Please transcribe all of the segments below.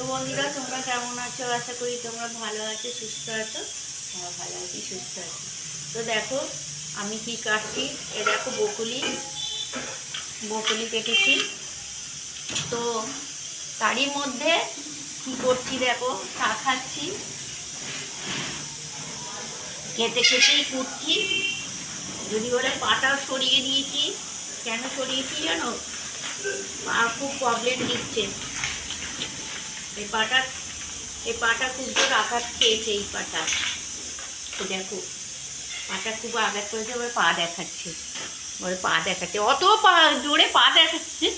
তো বন্ধুরা, তোমরা কেমন আছো? আশা করি তোমরা ভালো আছো, সুস্থ আছো। আমরা ভালো আছি, সুস্থ আছি। তো দেখো, আমি কি কাটছি? এ দেখো বকুলি। বকুলি কেটেছি। তো তারই মধ্যে কি করছি দেখো? চা খাচ্ছি। খেতে খেতেই কুটছি যদি বলে পাটাও সরিয়ে দিয়েছি। কেন সরিয়েছি জানো? খুব প্রবলেম দিচ্ছে। এই পাটা এই পাটা খুব জোর আঘাত খেয়েছে এই পাটা। দেখো, পাটা খুব আঘাত করেছে এবার পা দেখাচ্ছে। বলে পা দেখাচ্ছে, অত পা, জোরে পা দেখাচ্ছে।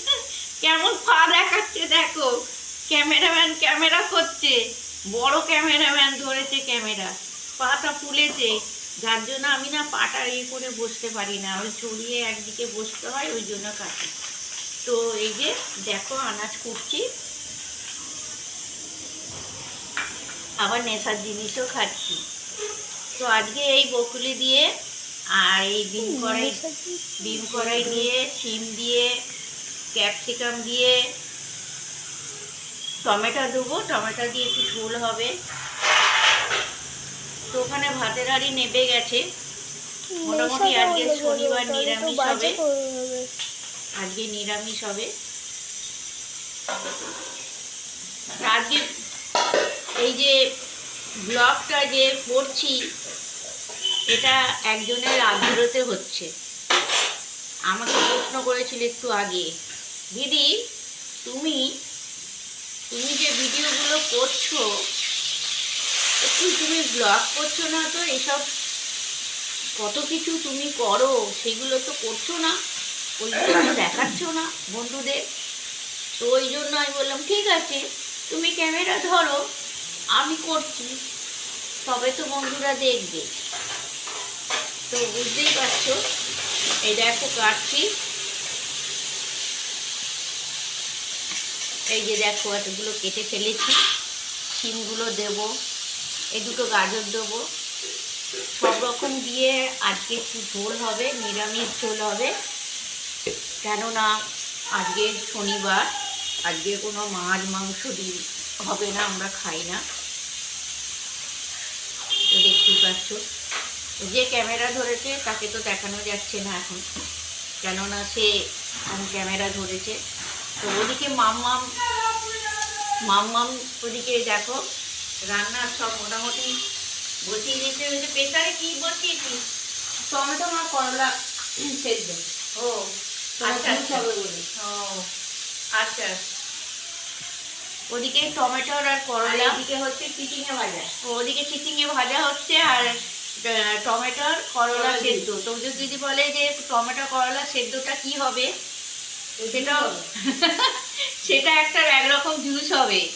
কেমন পা দেখাচ্ছে দেখো। ক্যামেরাম্যান ক্যামেরা করছে, বড় ক্যামেরাম্যান ধরেছে ক্যামেরা। পাটা ফুলেছে, যার জন্য আমি না পাটা ইয়ে করে বসতে পারি না। ওই চড়িয়ে একদিকে বসতে হয়, ওই জন্য কাটি। তো এই যে দেখো, আনাজ কুটছি। আবার নেশার জিনিসও খাচ্ছি। তো আজকে এই বকুলি দিয়ে আর এই ডিম কড়াই ডিম কড়াই দিয়ে শিম দিয়ে ক্যাপসিকাম দিয়ে টমেটো দেবো। টমেটো দিয়ে একটু ঝোল হবে। তো ওখানে ভাতের হাড়ি নেবে গেছে। মোটামুটি আজকে শনিবার নিরামিষ হবে। আজকে নিরামিষ হবে। আজকে এই যে ব্লগটা যে পড়ছি এটা একজনের আগ্রহতে হচ্ছে। আমাকে প্রশ্ন করেছিল একটু আগে, দিদি, তুমি তুমি যে ভিডিওগুলো করছ, একটু তুমি ব্লগ করছ না তো? এসব কত কিছু তুমি করো? সেগুলো তো করছ না, ওইগুলো তো দেখাচ্ছ না বন্ধুদের। তো ওই জন্য আমি বললাম, ঠিক আছে, তুমি ক্যামেরা ধরো। আমি করছি। তবে তো বন্ধুরা দেখবে। তো বুঝতেই পারছ? এই দেখো কাটছি। এই যে দেখো, এতগুলো কেটে ফেলেছি। শিমগুলো দেব। এই দুটো গাজর দেবো। সব রকম দিয়ে আজকে একটু ঝোল হবে, নিরামিষ ঝোল হবে। কেননা আজকে শনিবার, আজকে কোনো মাছ, মাংস ডিম হবে না, আমরা খাই না। পাচ্ছ। যে ক্যামেরা ধরেছে তাকে তো দেখানো যাচ্ছে না এখন। কেননা সে ক্যামেরা ধরেছে। তো ওদিকে মাম্মাম মাম্মাম ওদিকে দেখো রান্নার সব মোটামুটি বসিয়ে দিতে হয়েছে প্রেসারে কি বসিয়েছিস টমেটো আর করলা সেদ্ধ। ও আচ্ছা আচ্ছা আচ্ছা হবে বলে ও আচ্ছা ওদিকে টমেটোর আর করলা। এদিকে হচ্ছে চিচিঙে ভাজা। ওদিকে চিচিঙে ভাজা হচ্ছে আর টমেটোর করলা সেদ্ধ। তো যদি বলে যে টমেটো করলা সেদ্ধটা কি হবে? সেটাও সেটা একটা একরকম জুস হবে।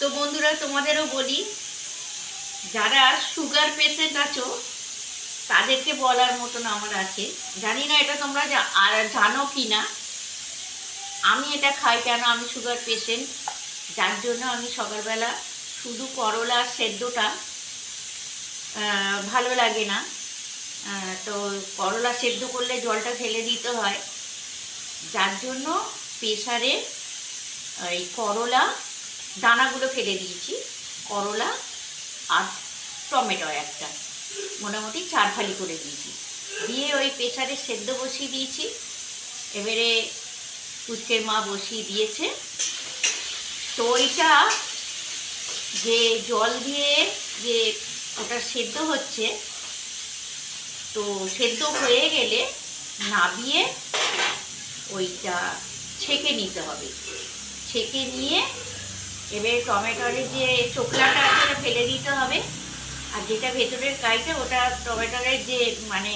তো বন্ধুরা তোমাদেরও বলি যারা সুগার পেশেন্ট আছো তাদেরকে বলার মতন আমার আছে। জানি না এটা তোমরা আর জানো কি না আমি এটা খাই কেন? আমি সুগার পেশেন্ট। যার জন্য আমি সকালবেলা শুধু করলা সেদ্ধটা ভালো লাগে না। তো করলা সেদ্ধ করলে জলটা ফেলে দিতে হয়। যার জন্য প্রেসারে এই করলা দানাগুলো ফেলে দিয়েছি। করলা আর টমেটো একটা, মোটামুটি চার ফালি করে দিয়েছি। দিয়ে ওই প্রেসারে সেদ্ধ বসিয়ে দিয়েছি। এবারে পুচকের মা বসিয়ে দিয়েছে। তো ওইটা যে জল দিয়ে যে ওটা সেদ্ধ হচ্ছে, তো সেদ্ধ হয়ে গেলে নাবিয়ে ওইটা ছেঁকে নিতে হবে। ছেঁকে নিয়ে এবারে টমেটোরের যে চোখলাটা আছে ফেলে দিতে হবে। আর যেটা ভেতরের কাইটা, ওটা টমেটোরের যে মানে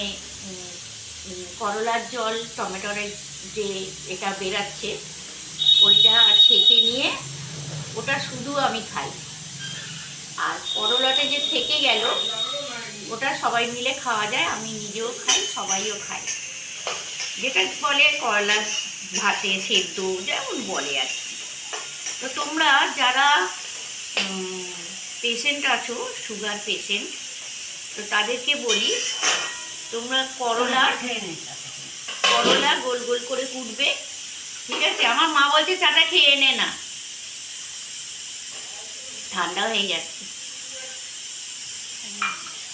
করলার জল টমেটোরের যে এটা বেরাচ্ছে, ওইটা ছেঁকে নিয়ে ওটা শুধু আমি খাই। আর করলাটা যে থেকে গেল, ওটা সবাই মিলে খাওয়া যায়, আমি নিজেও খাই, সবাইও খাই যেটা বলে করলা, ভাতে সেদ্ধ, যেমন বলে আর কি। তো তোমরা যারা পেশেন্ট আছো সুগার পেশেন্ট তো তাদেরকে বলি, তোমরা করলা করলা গোল গোল করে কুটবে, ঠিক আছে? আমার মা বলছে, চাটা খেয়ে নে না। ঠান্ডা হয়ে যাচ্ছে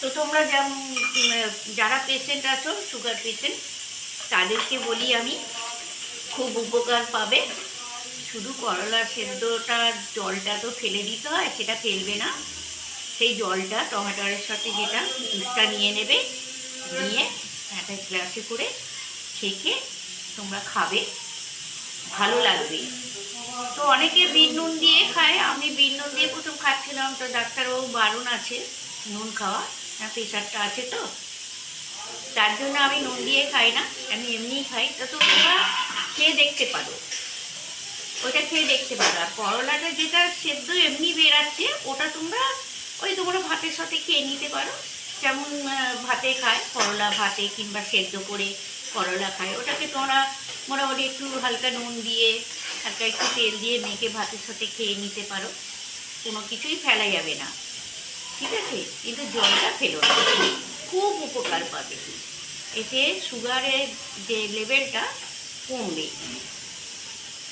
তো তোমরা যেমন যারা পেশেন্ট আছো সুগার পেশেন্ট তাদেরকে বলি আমি, খুব উপকার পাবে। শুধু করলা সেদ্ধটা, জলটা তো ফেলে দিতে হয়, সেটা ফেলবে না। সেই জলটা, টমেটোর সাথে যেটা জুসটা নিয়ে নেবে, নিয়ে একটা গ্লাসে করে ছেঁকে তোমরা খাবে। ভালো লাগবে। তো অনেকে বিন নুন দিয়ে খায়। আমি বিন নুন দিয়ে প্রথম খাচ্ছিলাম। তো ডাক্তারবাবু বারণ আছে নুন খাওয়া হ্যাঁ প্রেশারটা আছে তো। তার জন্য আমি নুন দিয়ে খাই না, আমি এমনিই খাই। তো তোমরা খেয়ে দেখতে পারো। ওটা খেয়ে দেখতে পারো। আর করলাটা যেটা সেদ্ধ এমনি বেরাচ্ছে ওটা তোমরা ওই তোমরা ভাতের সাথে খেয়ে নিতে পারো। যেমন ভাতে খায়, করলা ভাতে কিংবা সেদ্ধ করে করলা খায়। ওটাকে তোমরা মোটামুটি একটু হালকা নুন দিয়ে হালকা একটু তেল দিয়ে মেখে ভাতের সাথে খেয়ে নিতে পারো। কোনো কিছুই ফেলা যাবে না। ঠিক আছে? কিন্তু জলটা ফেলো খুব উপকার পাবে। এতে সুগারের যে লেভেলটা কমবে।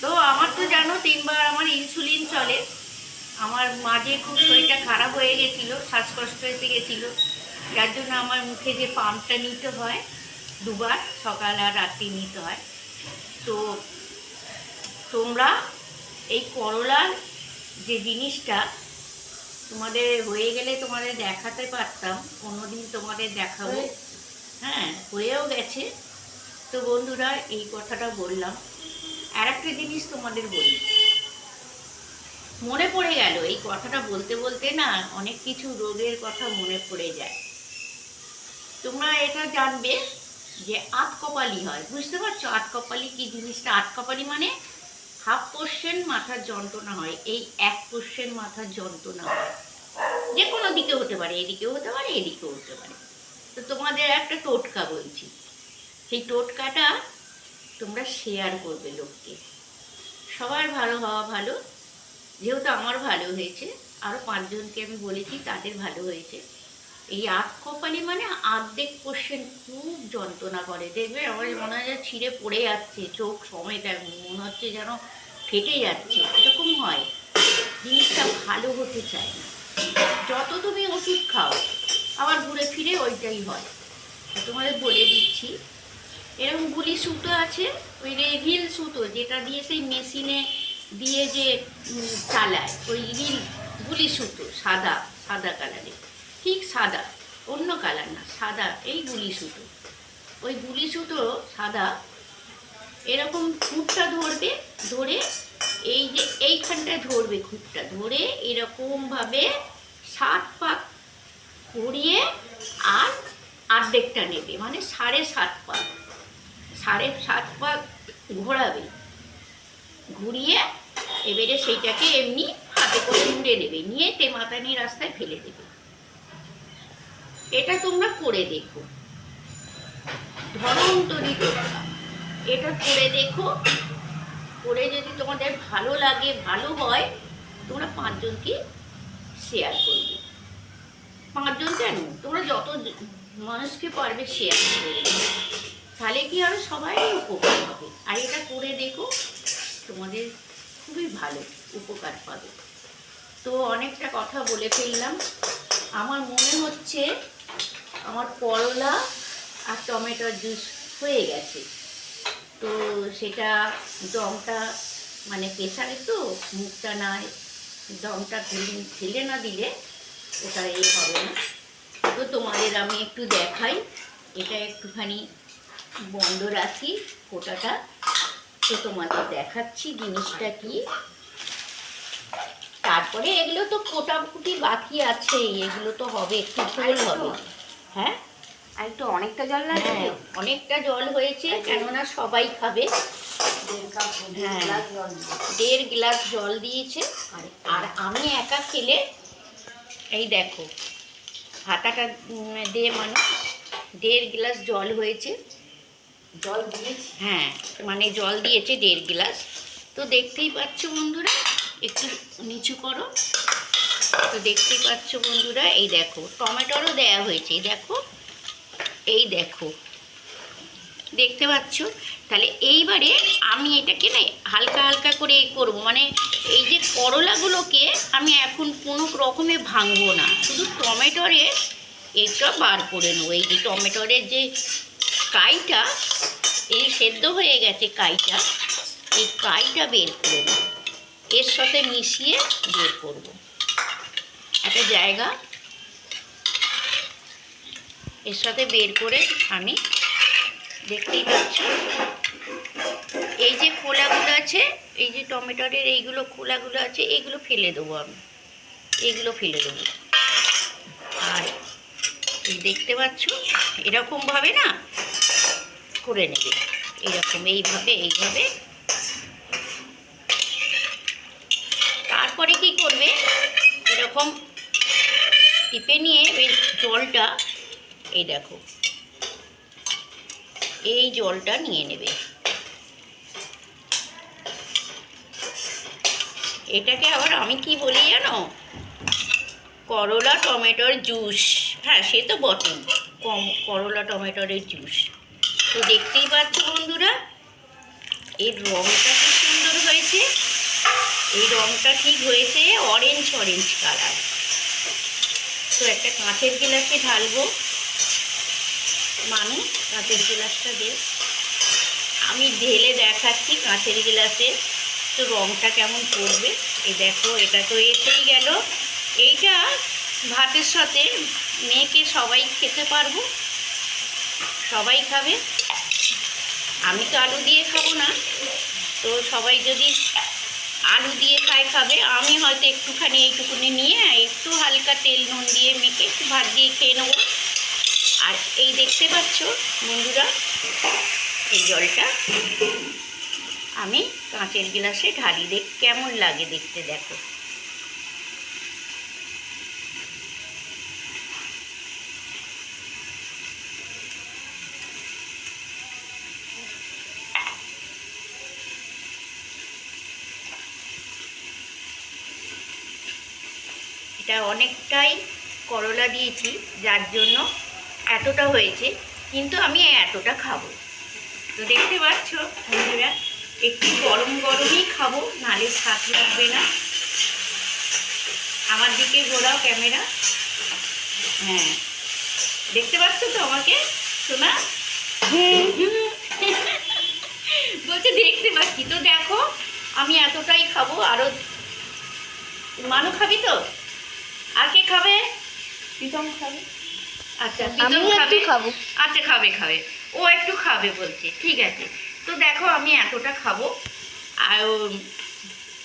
তো আমার তো জানো, তিনবার আমার ইনসুলিন চলে। আমার মাঝে খুব শরীরটা খারাপ হয়ে গেছিল, শ্বাসকষ্ট এসে গেছিল, যার জন্য আমার মুখে যে পাম্পটা নিতে হয়, দুবার, সকাল আর রাত্রি নিতে হয়। তো তোমরা এই করলার যে জিনিসটা তোমাদের হয়ে গেলে তোমাদের দেখাতে পারতাম কোনোদিন তোমাদের দেখাবো। হ্যাঁ হয়েও গেছে। তো বন্ধুরা এই কথাটা বললাম। আর একটা জিনিস তোমাদের বলি। মনে পড়ে গেল এই কথাটা বলতে বলতে না অনেক কিছু রোগের কথা মনে পড়ে যায়। তোমরা এটা জানবে যে আতকপালি হয়। বুঝতে পারছ আতকপালি কি জিনিসটা? আতকপালি মানে হাফ পোর্শন মাথার যন্ত্রণা হয়, এই এক পোর্শন মাথার যন্ত্রণা হয়। যে কোনো দিকে হতে পারে, এদিকেও হতে পারে, এদিকেও হতে পারে। তো তোমাদের একটা টোটকা বলছি। সেই টোটকাটা তোমরা শেয়ার করবে লোককে। সবার ভালো হওয়া ভালো, যেহেতু আমার ভালো হয়েছে আরও পাঁচজনকে আমি বলেছি, তাদের ভালো হয়েছে। এই আখ কপালি মানে আর্ধেক কোশ্চেন খুব যন্ত্রণা করে। দেখবে আমার মনে হয় ছিঁড়ে পড়ে যাচ্ছে, চোখ সমেত একদম মনে হচ্ছে যেন ফেটে যাচ্ছে, এরকম হয়। জিনিসটা ভালো হতে চায় না। যত তুমি ওষুধ খাও, আবার ঘুরে ফিরে ওইটাই হয়। তোমাদের বলে দিচ্ছি। এরকম গুলি সুতো আছে, ওই রিল সুতো যেটা দিয়ে সেই মেশিনে দিয়ে যে চালায়, ওই রিল গুলি সুতো, সাদা সাদা কালারের। ঠিক সাদা, অন্য কালার না, সাদা, এই গুলি সুতো। ওই গুলি সুতো সাদা, এরকম খুঁটটা ধরবে, ধরে এই যে এইখানটায় ধরবে খুঁটটা, ধরে এরকমভাবে সাত পাক ঘুরিয়ে আর আর্ধেকটা নেবে মানে সাড়ে সাত পাক, সাড়ে সাত পাক ঘোরাবে। ঘুরিয়ে এবারে সেইটাকে এমনি হাতে করে মুড়ে নেবে, নিয়ে তেমাতানি রাস্তায় ফেলে দেবে। এটা তোমরা করে দেখো। ধনন্তরী টোটকা এটা করে দেখো। করে যদি তোমাদের ভালো লাগে, ভালো হয়, তোমরা পাঁচজনকে শেয়ার করবে। পাঁচজন কেন? তোমরা যত মানুষকে পারবে শেয়ার করে দেবে তাহলে কি আরও সবাই উপকার হবে আর এটা করে দেখো, তোমাদের খুবই ভালো উপকার পাবে। তো অনেকটা কথা বলে ফেললাম। আমার মনে হচ্ছে আমার করলা আর টমেটোর জুস হয়ে গেছে। তো সেটা দমটা মানে প্রেশারে তো, মুখটা নাই, দমটা ফেলে না দিলে ওটা এ হবে না। তো তোমাদের আমি একটু দেখাই, এটা একটুখানি বন্ধ রাখি ফোটাটা। তো তোমাদের দেখাচ্ছি জিনিসটা কি। তারপরে এগুলো তো কোটাকুটি বাকি আছে এগুলো তো হবে একটু ঝোল হবে। হ্যাঁ? আর একটু অনেকটা জল লাগবে হ্যাঁ অনেকটা জল হয়েছে কেননা সবাই খাবে। দেড় হ্যাঁ। গ্লাস জল দেড় গ্লাস জল দিয়েছে। আর আমি একা খেলে এই দেখো হাতাটা দিয়ে মানে। দেড় গ্লাস জল হয়েছে। জল দিয়েছি? হ্যাঁ মানে জল দিয়েছে দেড় গ্লাস। তো দেখতেই পাচ্ছ বন্ধুরা একটু নিচু করো। তো দেখতেই পাচ্ছ বন্ধুরা, এই দেখো, টমেটোরও দেয়া হয়েছে, এই দেখো এই দেখো। দেখতে পাচ্ছ? তাহলে এইবারে আমি এটাকে না হালকা হালকা করে এ করব। মানে এই যে করলাগুলোকে আমি এখন কোনো রকমে ভাঙবো না। শুধু টমেটোরে এটা বার করে নেব। এই যে টমেটোরের যে কাইটা, এই সেদ্ধ হয়ে গেছে কাইটা, এই কাইটা বের করে নেব। এর সাথে মিশিয়ে বের করব। একটা জায়গা এর সাথে বের করে আমি দেখতেই পাচ্ছ। এই যে খোলাগুলো আছে, এই যে টমেটোরের এইগুলো খোলাগুলো আছে এইগুলো ফেলে দেবো আমি। এইগুলো ফেলে দেবো। আর দেখতে পাচ্ছ, এরকমভাবে না করে নেবে। এরকম, এইভাবে এইভাবে তারপরে কি করবে? এরকম টিপে নিয়ে ওই জলটা, এই দেখো, এই জলটা নিয়ে নেবে। এটাকে আবার আমি কি বলি জানো? করলা টমেটোর জুস। হ্যাঁ সে তো বটেই। কম, করলা টমেটোরের জুস। তো দেখতেই পাচ্ছ বন্ধুরা, এর রঙটা কি সুন্দর হয়েছে। এই রঙটা ঠিক হয়েছে অরেঞ্জ অরেঞ্জ কালার তো একটা কাঁচের গ্লাসে ঢালবো। মানু, কাঁচের গ্লাসটা দে। আমি ঢেলে দেখাচ্ছি কাঁচের গ্লাসে, তো রঙটা কেমন পড়বে। এই দেখো, এটা তো এসেই গেল। এইটা ভাতের সাথে মেয়েকে সবাই খেতে পারব। সবাই খাবে। আমি তো আলু দিয়ে খাব না। তো সবাই যদি আলু দিয়ে খায় খাবে। আমি হয়তো একটুখানি এইটুকুনি নিয়ে একটু হালকা তেল নুন দিয়ে মেখে একটু ভাত দিয়ে খেয়ে নেব। আর এই দেখতে পাচ্ছ বন্ধুরা, এই জলটা আমি কাঁচের গ্লাসে ঢালি দেখ, কেমন লাগে দেখতে দেখো এটা অনেকটাই করলা দিয়েছি, যার জন্য এতটা হয়েছে, কিন্তু আমি এতটা খাব। তো দেখতে পাচ্ছ, বন্ধুরা, একটু গরম গরমই খাব নালে স্বাদ লাগবে না। আমার দিকে ঘোরাও ক্যামেরা। হ্যাঁ দেখতে পাচ্ছ তো আমাকে? শোনা? বলছে দেখতে পাচ্ছি। তো দেখো, আমি এতটাই খাব, আরও মানু খাবি তো? আর কে খাবে? প্রীতম খাবে। আচ্ছা প্রীতম খাবে? খাব। আচ্ছা খাবে খাবে। ও একটু খাবে বলছে ঠিক আছে। তো দেখো আমি এতটা খাব। আর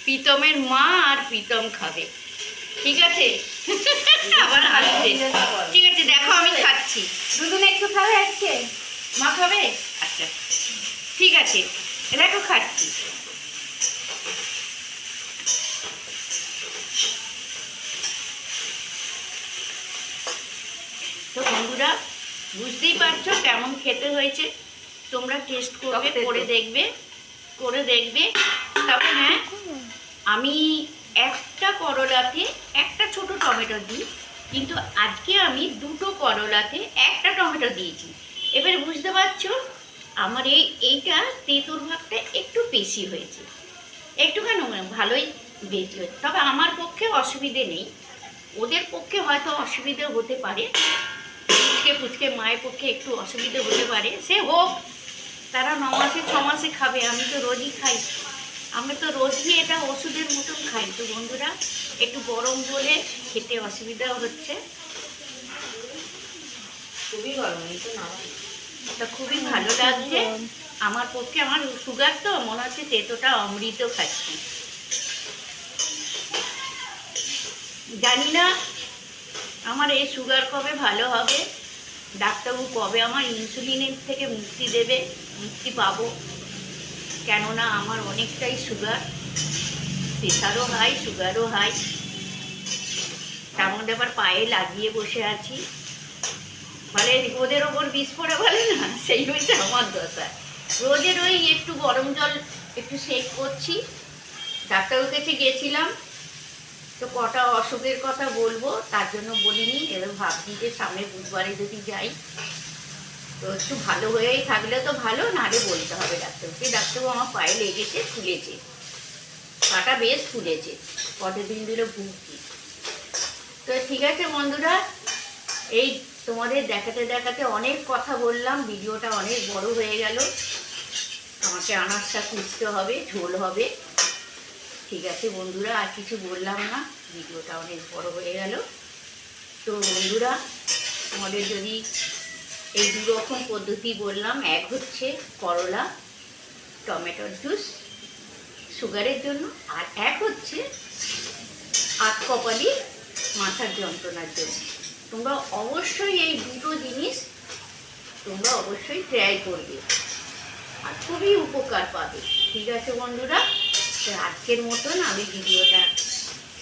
প্রীতমের মা আর প্রীতম খাবে। ঠিক আছে? আবার হাসছে ঠিক আছে দেখো আমি খাচ্ছি। দুদিন একটু খাবে আজকে? মা খাবে? আচ্ছা। ঠিক আছে দেখো খাচ্ছি তো বন্ধুরা বুঝতেই পারছ কেমন খেতে হয়েছে? তোমরা টেস্ট করবে করে দেখবে করে দেখবে। তবে হ্যাঁ আমি একটা করলাতে একটা ছোট টমেটো দিই কিন্তু আজকে আমি দুটো করলাতে একটা টমেটো দিয়েছি। এবার বুঝতে পারছ আমার এই এইটা তেঁতুর ভাগটা একটু বেশি হয়েছে। একটুখানি ভালোই বেশি হয়েছে। তবে আমার পক্ষে অসুবিধে নেই। ওদের পক্ষে হয়তো অসুবিধে হতে পারে। ফুচকে ফুচকে মায়ের পক্ষে একটু অসুবিধে হতে পারে। সে হোক তারা ন মাসে ছ মাসে খাবে আমি তো রোজই খাই। আমি তো রোজই এটা ওষুধের মতন খাই। তো বন্ধুরা একটু গরম বলে খেতে অসুবিধা হচ্ছে। খুবই গরম এই তো না এটা খুবই ভালো লাগছে। আমার পক্ষে আমার সুগার তো মনে হচ্ছে তেতোটা অমৃত খাচ্ছি। জানি না আমার এই সুগার কবে ভালো হবে। ডাক্তারবাবু কবে আমার ইনসুলিনের থেকে মুক্তি দেবে? মুক্তি পাবো। কেননা আমার অনেকটাই সুগার প্রেশারও হাই সুগারও হাই তার মধ্যে আবার পায়ে লাগিয়ে বসে আছি। বলে ওদের ওপর বিষ পড়ে বলে না? সেই হচ্ছে আমার দশা। রোজের ওই একটু গরম জল একটু সেক করছি। ডাক্তারের কাছে গেছিলাম। তো কটা অসুখের কথা বলব, তার জন্য বলিনি এবার ভাবছি যে সামনে বুধবারে যদি যাই, তো একটু ভালো হয়েই থাকলে তো ভালো, নাহলে বলতে হবে ডাক্তারকে। ডাক্তারবাবু আমার পায়ে লেগেছে, ফুলেছে। পাটা বেশ ফুলেছে। কতদিন ধরে ভুগছি তো ঠিক আছে বন্ধুরা, এই তোমাদের দেখাতে দেখাতে অনেক কথা বললাম, ভিডিওটা অনেক বড় হয়ে গেল। আমাকে আনাজটা খুঁজতে হবে, ঝোল হবে। ঠিক আছে বন্ধুরা, আর কিছু বললাম না, ভিডিওটা অনেক বড় হয়ে গেল। তো বন্ধুরা, তোমাদের যদি এই দু রকম পদ্ধতি বললাম, এক হচ্ছে করলা, টমেটোর জুস, সুগারের জন্য, আর এক হচ্ছে আট কপালি মাথার যন্ত্রণার জন্য। তোমরা অবশ্যই এই দুটো জিনিস, তোমরা অবশ্যই ট্রাই করবে, আর খুবই উপকার পাবে। ঠিক আছে বন্ধুরা? তো আজকের মতন আমি ভিডিওটা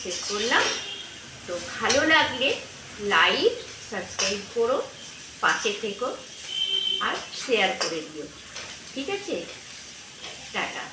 শেষ করলাম। তো ভালো লাগলে লাইক সাবস্ক্রাইব করো, পাশে থেকো আর শেয়ার করে দিও। ঠিক আছে? টাটা।